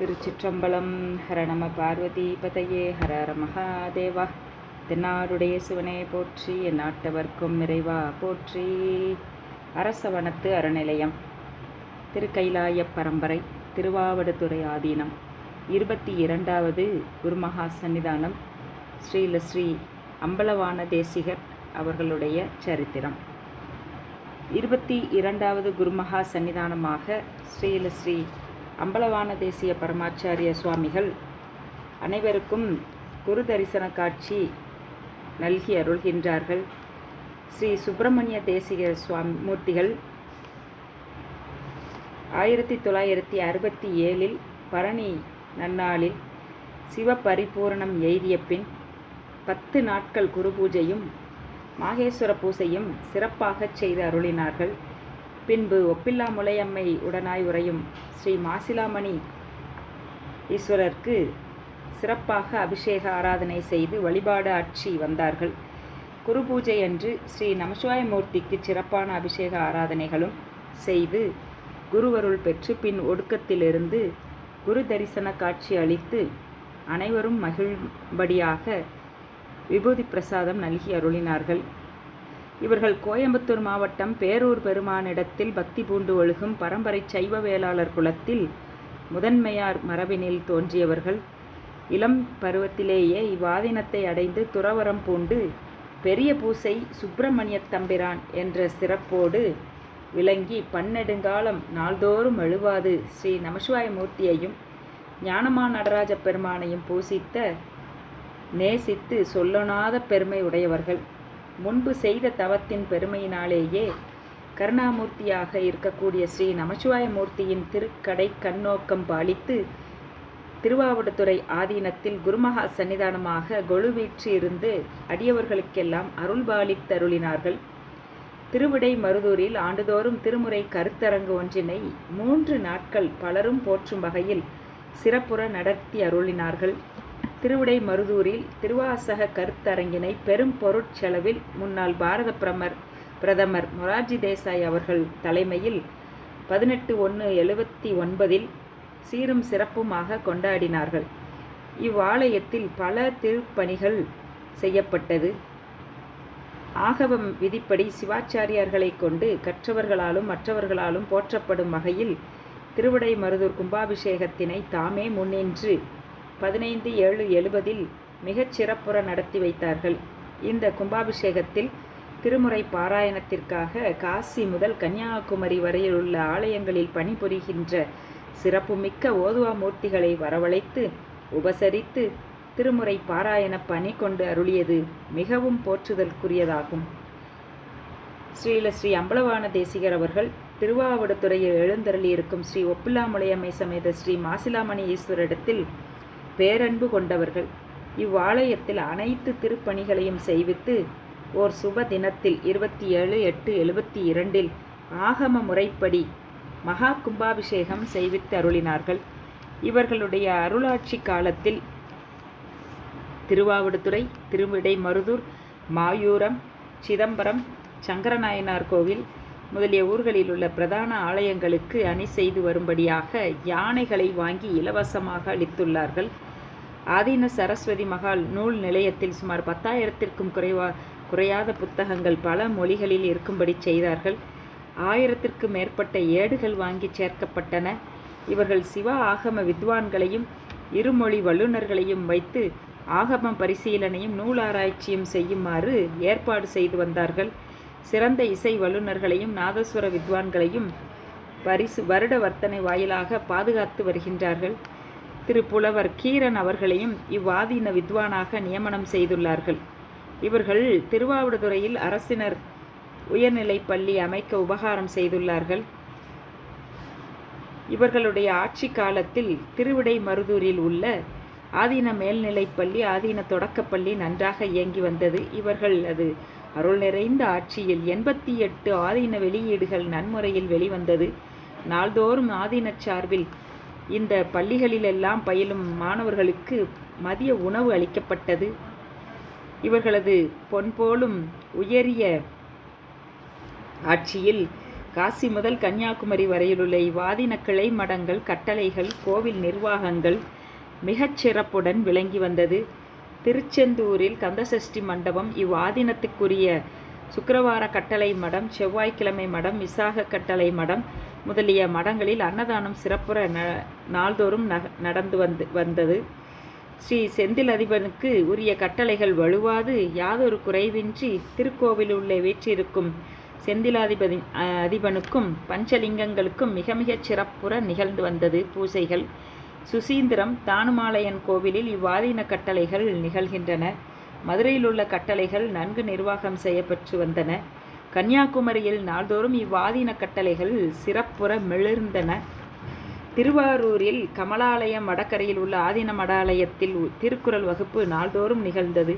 திருச்சிற்றம்பலம். ஹர நம பார்வதி பதையே ஹர ஹர மகாதேவா. தென்னாருடைய சிவனே போற்றி என் நாட்டவர்க்கும் நிறைவா போற்றி. அரசவனத்து அறநிலையம் திருக்கைலாய பரம்பரை திருவாவடுதுறை ஆதீனம். இருபத்தி இரண்டாவது குருமகா சன்னிதானம் ஸ்ரீல ஸ்ரீ அம்பலவான தேசிகர் அவர்களுடைய சரித்திரம். இருபத்தி இரண்டாவது குருமகா சன்னிதானமாக ஸ்ரீல ஸ்ரீ அம்பலவான தேசிய பரமாச்சாரிய சுவாமிகள் அனைவருக்கும் குரு தரிசன காட்சி நல்கி அருள்கின்றார்கள். ஸ்ரீ சுப்பிரமணிய தேசிக சுவாமி மூர்த்திகள் ஆயிரத்தி தொள்ளாயிரத்தி அறுபத்தி ஏழில் பரணி நன்னாளில் சிவபரிபூரணம் எய்திய பின் பத்து நாட்கள் குரு பூஜையும் மாகேஸ்வர பூசையும் சிறப்பாகச் செய்து அருளினார்கள். பின்பு ஒப்பில்லா முலையம்மை உடனாய் உறையும் ஸ்ரீ மாசிலாமணி ஈஸ்வரருக்கு சிறப்பாக அபிஷேக ஆராதனை செய்து வழிபாடு ஆட்சி வந்தார்கள். குரு பூஜை அன்று ஸ்ரீ நமசிவாயமூர்த்திக்கு சிறப்பான அபிஷேக ஆராதனைகளும் செய்து குருவருள் பெற்று பின் ஒடுக்கத்திலிருந்து குரு தரிசன காட்சி அளித்து அனைவரும் மகிழ்படியாக விபூதி பிரசாதம் நல்கி அருளினார்கள். இவர்கள் கோயம்புத்தூர் மாவட்டம் பேரூர் பெருமானிடத்தில் பக்தி பூண்டு ஒழுகும் பரம்பரை சைவ வேளாளர் குலத்தில் முதன்மையார் மரபினில் தோன்றியவர்கள். இளம் பருவத்திலேயே இவ்வாதீனத்தை அடைந்து துறவரம் பூண்டு பெரிய பூசை சுப்பிரமணிய தம்பிரான் என்ற சிறப்போடு விளங்கி பன்னெடுங்காலம் நாள்தோறும் எழுவாது. ஸ்ரீ நமசிவாய மூர்த்தியையும் ஞானமா நடராஜ பெருமானையும் பூசித்த நேசித்து சொல்லொணாத பெருமை உடையவர்கள். முன்பு செய்த தவத்தின் பெருமையினாலேயே கருணாமூர்த்தியாக இருக்கக்கூடிய ஸ்ரீ நமச்சிவாய மூர்த்தியின் திருக்கடை கண்ணோக்கம் பாலித்து திருவாவடுதுறை ஆதீனத்தில் குருமகா சன்னிதானமாக கொழுவீற்று இருந்து அடியவர்களுக்கெல்லாம் அருள் பாலித்தருளினார்கள் திருவிடை மருதூரில் ஆண்டுதோறும் திருமுறை கருத்தரங்கு ஒன்றினை மூன்று நாட்கள் பலரும் போற்றும் வகையில் சிறப்புற நடத்தி அருளினார்கள். திருவிடை மருதூரில் திருவாசக கருத்தரங்கினை பெரும் பொருட்செலவில் முன்னாள் பாரத பிரமர் பிரதமர் மொரார்ஜி தேசாய் அவர்கள் தலைமையில் பதினெட்டு ஒன்று எழுபத்தி ஒன்பதில் சீரும் சிறப்புமாக கொண்டாடினார்கள். இவ்வாலயத்தில் பல திருப்பணிகள் செய்யப்பட்டது. ஆகவம் விதிப்படி சிவாச்சாரியார்களை கொண்டு கற்றவர்களாலும் மற்றவர்களாலும் போற்றப்படும் வகையில் திருவிடை மருதூர் கும்பாபிஷேகத்தினை தாமே முன்னின்று பதினைந்து ஏழு எழுபதில் மிகச் சிறப்புற நடத்தி வைத்தார்கள். இந்த கும்பாபிஷேகத்தில் திருமுறை பாராயணத்திற்காக காசி முதல் கன்னியாகுமரி வரையில் உள்ள ஆலயங்களில் பணிபுரிகின்ற சிறப்புமிக்க ஓதுவா மூர்த்திகளை வரவழைத்து உபசரித்து திருமுறை பாராயண பணி கொண்டு அருளியது மிகவும் போற்றுதற்குரியதாகும் ஸ்ரீல ஸ்ரீ அம்பலவான தேசிகர் அவர்கள் திருவாவடுதுறையில் எழுந்தருளியிருக்கும் ஸ்ரீ ஒப்பில்லாமுலையம்மை சமேத ஸ்ரீ மாசிலாமணி ஈஸ்வரிடத்தில் பேரன்பு கொண்டவர்கள். இவ்வாலயத்தில் அனைத்து திருப்பணிகளையும் செய்வித்து ஓர் சுப தினத்தில் இருபத்தி ஏழு எட்டு எழுபத்தி இரண்டில் ஆகம முறைப்படி மகா கும்பாபிஷேகம் செய்வித்து அருளினார்கள். இவர்களுடைய அருளாட்சி காலத்தில் திருவாவடுதுறை திருவிடை மருதூர் மாயூரம் சிதம்பரம் சங்கரநாயனார் கோவில் முதலிய ஊர்களில் உள்ள பிரதான ஆலயங்களுக்கு அணி செய்து வரும்படியாக யானைகளை வாங்கி இலவசமாக அளித்துள்ளார்கள். ஆதீன சரஸ்வதி மகால் நூல் நிலையத்தில் சுமார் பத்தாயிரத்திற்கும் குறைவா குறையாத புத்தகங்கள் பல மொழிகளில் இருக்கும்படி செய்தார்கள். ஆயிரத்திற்கு மேற்பட்ட ஏடுகள் வாங்கி சேர்க்கப்பட்டன. இவர்கள் சிவ ஆகம வித்வான்களையும் இருமொழி வல்லுநர்களையும் வைத்து ஆகம பரிசீலனையும் நூலாராய்ச்சியும் செய்யுமாறு ஏற்பாடு செய்து வந்தார்கள். சிறந்த இசை வல்லுநர்களையும் நாதஸ்வர வித்வான்களையும் பரிசு வருட வர்த்தனை வாயிலாக பாதுகாத்து வருகின்றார்கள். திரு. புலவர் கீரன் அவர்களையும் இவ்வாதீன வித்வானாக நியமனம் செய்துள்ளார்கள். இவர்கள் திருவாவடுதுறையில் அரசினர் உயர்நிலைப் பள்ளி அமைக்க உபகாரம் செய்துள்ளார்கள். இவர்களுடைய ஆட்சி காலத்தில் திருவிடை மருதூரில் உள்ள ஆதீன மேல்நிலைப்பள்ளி ஆதீன தொடக்கப்பள்ளி நன்றாக இயங்கி வந்தது. இவர்கள் அது அருள் நிறைந்த ஆட்சியில் எண்பத்தி எட்டு ஆதீன வெளியீடுகள் நன்முறையில் வெளிவந்தது. நாள்தோறும் ஆதீனச் சார்பில் இந்த பள்ளிகளிலெல்லாம் பயிலும் மாணவர்களுக்கு மதிய உணவு அளிக்கப்பட்டது. இவர்களது பொன்போலும் உயரிய ஆட்சியில் காசி முதல் கன்னியாகுமரி வரையிலுள்ள இவ்வாதீன கிளை மடங்கள் கட்டளைகள் கோவில் நிர்வாகங்கள் மிகச் சிறப்புடன் விளங்கி வந்தது. திருச்செந்தூரில் கந்தசஷ்டி மண்டபம் இவ்வாதீனத்துக்குரிய சுக்கரவார கட்டளை மடம் செவ்வாய்க்கிழமை மடம் விசாக கட்டளை மடம் முதலிய மடங்களில் அன்னதானம் சிறப்புற ந நாள்தோறும் நடந்து வந்து வந்தது. ஸ்ரீ செந்தில் அதிபனுக்கு உரிய கட்டளைகள் வலுவாது யாதொரு குறைவின்றி திருக்கோவிலுள்ளே வீற்றிருக்கும் செந்திலாதிபதி அதிபனுக்கும் பஞ்சலிங்கங்களுக்கும் மிக மிகச் சிறப்புற நிகழ்ந்து வந்தது பூசைகள். சுசீந்திரம் தானுமாலையன் கோவிலில் இவ்வாதீன கட்டளைகள் நிகழ்கின்றன. மதுரையில் உள்ள கட்டளைகள் நன்கு நிர்வாகம் செய்யப்பட்டு வந்தன. கன்னியாகுமரியில் நாள்தோறும் இவ்வாதீன கட்டளைகள் சிறப்புற மிளிர்ந்தன. திருவாரூரில் கமலாலயம் வடக்கரையில் உள்ள ஆதீன மடாலயத்தில் திருக்குறள் வகுப்பு நாள்தோறும் நிகழ்ந்தது.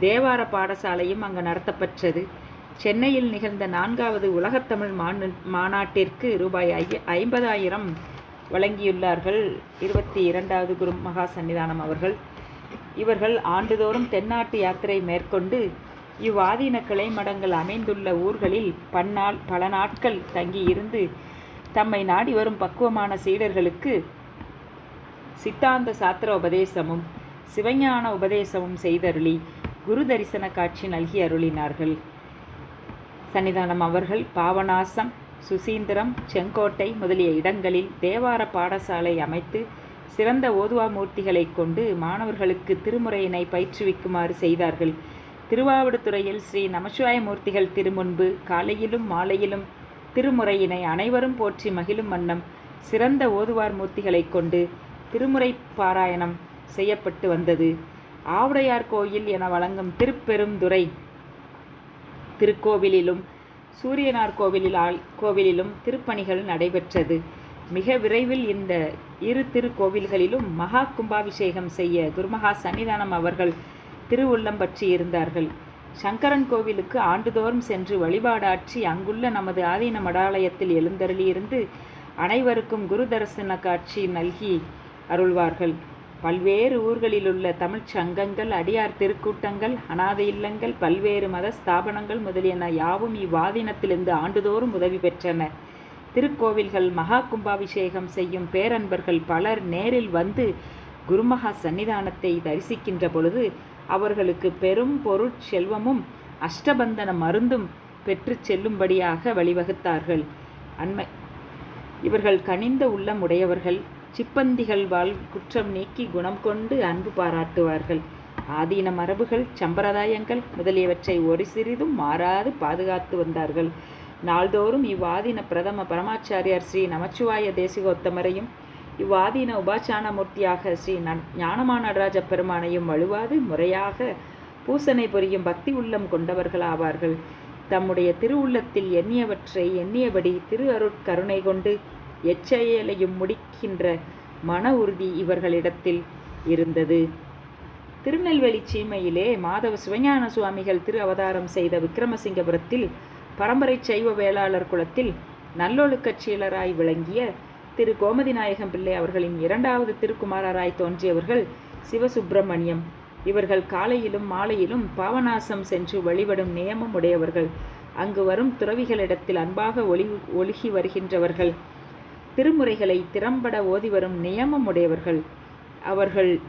தேவார பாடசாலையும் அங்கு நடத்தப்பெற்றது. சென்னையில் நிகழ்ந்த நான்காவது உலகத்தமிழ் மாநாட்டிற்கு ரூபாய் ஐ ஐம்பதாயிரம் வழங்கியுள்ளார்கள். இருபத்தி இரண்டாவது குரு மகா சன்னிதானம் அவர்கள். இவர்கள் ஆண்டுதோறும் தென்னாட்டு யாத்திரை மேற்கொண்டு இவ்வாதீன கிளை மடங்கள் அமைந்துள்ள ஊர்களில் பன்னாள் பல நாட்கள் தங்கியிருந்து தம்மை நாடி வரும் பக்குவமான சீடர்களுக்கு சித்தாந்த சாத்திர உபதேசமும் சிவஞான உபதேசமும் செய்தருளி குரு தரிசன காட்சி நல்கி அருளினார்கள். சன்னிதானம் அவர்கள் பாவநாசம் சுசீந்திரம் செங்கோட்டை முதலிய இடங்களில் தேவார பாடசாலை அமைத்து சிறந்த ஓதுவா மூர்த்திகளை கொண்டு மாணவர்களுக்கு திருமுறையினை பயிற்றுவிக்குமாறு செய்தார்கள். திருவாவடுதுறையில் ஸ்ரீ நமச்சிவாய மூர்த்திகள் திருமுன்பு காலையிலும் மாலையிலும் திருமுறையினை அனைவரும் போற்றி மகிழும் வண்ணம் சிறந்த ஓதுவார் மூர்த்திகளை கொண்டு திருமுறை பாராயணம் செய்யப்பட்டு வந்தது. ஆவுடையார் கோயில் என வழங்கும் திருப்பெருந்துறை திருக்கோவிலிலும் சூரியனார் கோவிலில் ஆல் கோவிலிலும் திருப்பணிகள் நடைபெற்றது. மிக விரைவில் இந்த இரு திருக்கோவில்களிலும் மகா கும்பாபிஷேகம் செய்ய குருமகா சன்னிதானம் அவர்கள் திருவுள்ளம் பற்றி இருந்தார்கள். சங்கரன் கோவிலுக்கு ஆண்டுதோறும் சென்று வழிபாடாற்றி அங்குள்ள நமது ஆதீன மடாலயத்தில் எழுந்தருளியிருந்து அனைவருக்கும் குரு தரிசன காட்சி நல்கி அருள்வார்கள். பல்வேறு ஊர்களிலுள்ள தமிழ்ச் சங்கங்கள் அடியார் திருக்கூட்டங்கள் அனாதை இல்லங்கள் பல்வேறு மத ஸ்தாபனங்கள் முதலியன யாவும் இவ்வாதீனத்திலிருந்து ஆண்டுதோறும் உதவி பெற்றன. திருக்கோவில்கள் மகா கும்பாபிஷேகம் செய்யும் பேரன்பர்கள் பலர் நேரில் வந்து குருமகா சன்னிதானத்தை தரிசிக்கின்ற பொழுது அவர்களுக்கு பெரும் பொருட்செல்வமும் அஷ்டபந்தன மருந்தும் பெற்று செல்லும்படியாக வழிவகுத்தார்கள். அண்மை இவர்கள் கனிந்த உள்ளம் உடையவர்கள் சிப்பந்திகள் வாழ் குற்றம் நீக்கி குணம் கொண்டு அன்பு பாராட்டுவார்கள். ஆதீன மரபுகள் சம்பிரதாயங்கள் முதலியவற்றை ஒரு சிறிதும் மாறாது பாதுகாத்து வந்தார்கள். நாள்தோறும் இவ்வாதீன பிரதம பரமாச்சாரியார் ஸ்ரீ நமச்சிவாய தேசிகோத்தமரையும் இவ்வாதீன உபாச்சான மூர்த்தியாக ஸ்ரீ ஞானமானராஜ பெருமானையும் வலுவாது முறையாக பூசனை புரியும் பக்தி உள்ளம் கொண்டவர்களாவார்கள் தம்முடைய திருவுள்ளத்தில் எண்ணியவற்றை எண்ணியபடி திரு அருட்கருணை கொண்டு எச்செயலையும் முடிக்கின்ற மன உறுதி இவர்களிடத்தில் இருந்தது. திருநெல்வேலி சீமையிலே மாதவ சிவஞான சுவாமிகள் திரு அவதாரம் செய்த விக்கிரமசிங்கபுரத்தில் பரம்பரை சைவ வேளாளர் குலத்தில் நல்லொழுக்கச் சீலராய் விளங்கிய திரு கோமதி நாயகம் பிள்ளை அவர்களின் இரண்டாவது திருக்குமாரராய் தோன்றியவர்கள் சிவசுப்பிரமணியம். இவர்கள் காலையிலும் மாலையிலும் பாவநாசம் சென்று வழிபடும் நியமம் உடையவர்கள். அங்கு வரும் துறவிகளிடத்தில் அன்பாக ஒளி ஒழுகி வருகின்றவர்கள். திருமுறைகளை திறம்பட ஓதி வரும் நியமம் உடையவர்கள் அவர்கள்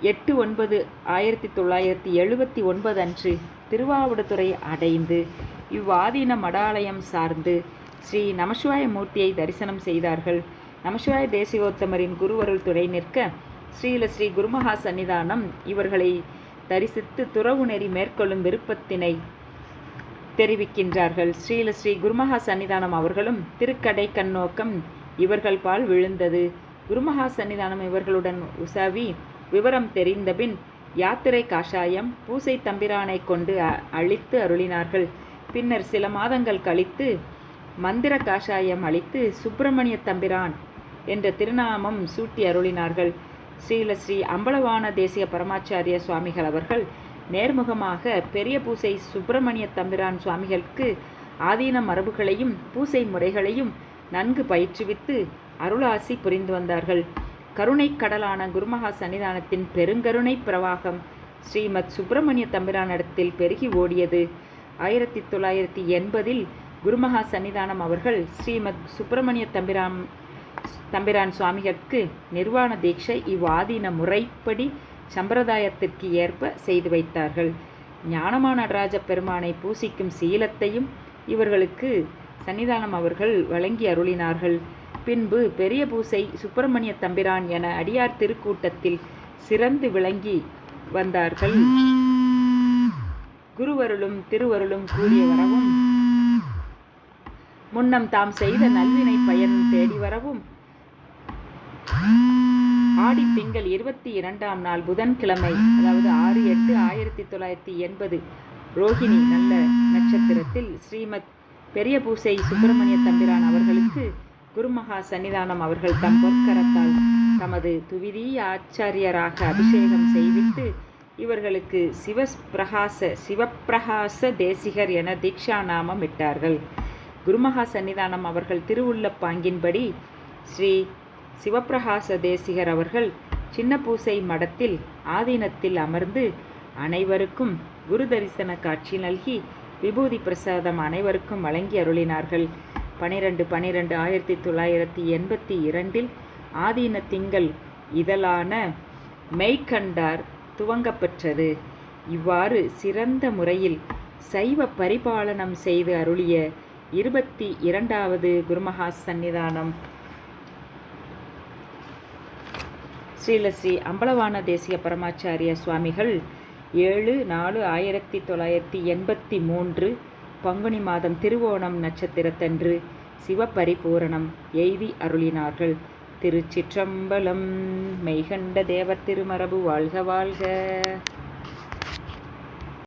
எட்டு ஒன்பது ஆயிரத்தி தொள்ளாயிரத்தி எழுபத்தி ஒன்பது அன்று திருவாவடுதுறை அடைந்து இவ்வாதீன மடாலயம் சார்ந்து ஸ்ரீ நமசிவாய மூர்த்தியை தரிசனம் செய்தார்கள். நமசிவாய தேசிகோத்தமரின் குருவருள் துணை நிற்க ஸ்ரீல ஸ்ரீ குருமகா சன்னிதானம் இவர்களை தரிசித்து துறவு நெறி மேற்கொள்ளும் விருப்பத்தினை தெரிவிக்கின்றார்கள். ஸ்ரீல ஸ்ரீ குருமகா சன்னிதானம் அவர்களும் திருக்கடை கண்ணோக்கம் இவர்கள் பால் விழுந்தது. குருமகா சன்னிதானம் இவர்களுடன் உசாவி விவரம் தெரிந்தபின் யாத்திரை காஷாயம் பூசை தம்பிரானை கொண்டு அ- அழித்து அருளினார்கள். பின்னர் சில மாதங்கள் கழித்து மந்திர காஷாயம் அளித்து சுப்பிரமணிய தம்பிரான் என்ற திருநாமம் சூட்டி அருளினார்கள். ஸ்ரீல ஸ்ரீ அம்பலவான தேசிய பரமாச்சாரிய சுவாமிகள் அவர்கள் நேர்முகமாக பெரிய பூசை சுப்பிரமணிய தம்பிரான் சுவாமிகளுக்கு ஆதீன மரபுகளையும் பூசை முறைகளையும் நன்கு பயிற்றுவித்து அருளாசி புரிந்து வந்தார்கள். கருணைக் கடலான குருமகா சன்னிதானத்தின் பெருங்கருணை பிரவாகம் ஸ்ரீமத் சுப்பிரமணிய தம்பிரானிடத்தில் பெருகி ஓடியது. ஆயிரத்தி தொள்ளாயிரத்தி எண்பதில் குருமகா சன்னிதானம் அவர்கள் ஸ்ரீமத் சுப்பிரமணிய தம்பிரான் தம்பிரான் சுவாமிகளுக்கு நிர்வாண தீட்சை இவ்வாதீன முறைப்படி சம்பிரதாயத்திற்கு ஏற்ப செய்து வைத்தார்கள். ஞானமான நடராஜ பெருமானை பூசிக்கும் சீலத்தையும் இவர்களுக்கு சன்னிதானம் அவர்கள் வழங்கி அருளினார்கள். பின்பு பெரிய பூசை சுப்பிரமணிய தம்பிரான் என அடியார் திருக்கூட்டத்தில் சிறந்து விளங்கி வந்தார்கள். குருவருளும் திருவருளும் கூடிய வரவும் முன்னம் தாம் செய்த நல்வினை பயன் தேடி வரவும் ஆடி திங்கள் இருபத்தி இரண்டாம் நாள் புதன்கிழமை அதாவது ஆறு எட்டு ஆயிரத்தி தொள்ளாயிரத்தி எண்பது ரோகிணி நல்ல நட்சத்திரத்தில் ஸ்ரீமத் பெரிய பூசை சுப்பிரமணிய தம்பிரான் அவர்களுக்கு குருமகா சன்னிதானம் அவர்கள் தம் பொற்கரத்தால் தமது துவிதி ஆச்சாரியராக அபிஷேகம் செய்வித்து இவர்களுக்கு சிவப்பிரகாச சிவப்பிரகாச தேசிகர் என தீக்ஷா நாமம் இட்டார்கள். குருமகா சன்னிதானம் அவர்கள் திருவுள்ளப்பாங்கின்படி ஸ்ரீ சிவப்பிரகாச தேசிகர் அவர்கள் சின்ன பூசை மடத்தில் ஆதீனத்தில் அமர்ந்து அனைவருக்கும் குரு தரிசன காட்சி நல்கி விபூதி பிரசாதம் அனைவருக்கும் வழங்கி அருளினார்கள். பனிரெண்டு பனிரெண்டு ஆயிரத்தி தொள்ளாயிரத்தி எண்பத்தி இரண்டில் ஆதீன திங்கள் இதழான மெய்கண்டார் துவங்கப்பெற்றது. இவ்வாறு சிறந்த முறையில் சைவ பரிபாலனம் செய்து அருளிய இருபத்தி இரண்டாவது குருமகா சந்நிதானம். ஸ்ரீலஸ்ரீ அம்பலவான தேசிய பரமாச்சாரிய சுவாமிகள் ஏழு நாலு ஆயிரத்தி தொள்ளாயிரத்தி எண்பத்தி மூன்று பங்குனி மாதம் திருவோணம் நட்சத்திரத்தன்று சிவபரிபூரணம் எய்தி அருளினார்கள். திருச்சிற்றம்பலம் மெய்கண்ட தேவர் திருமரபு வாழ்க வாழ்க.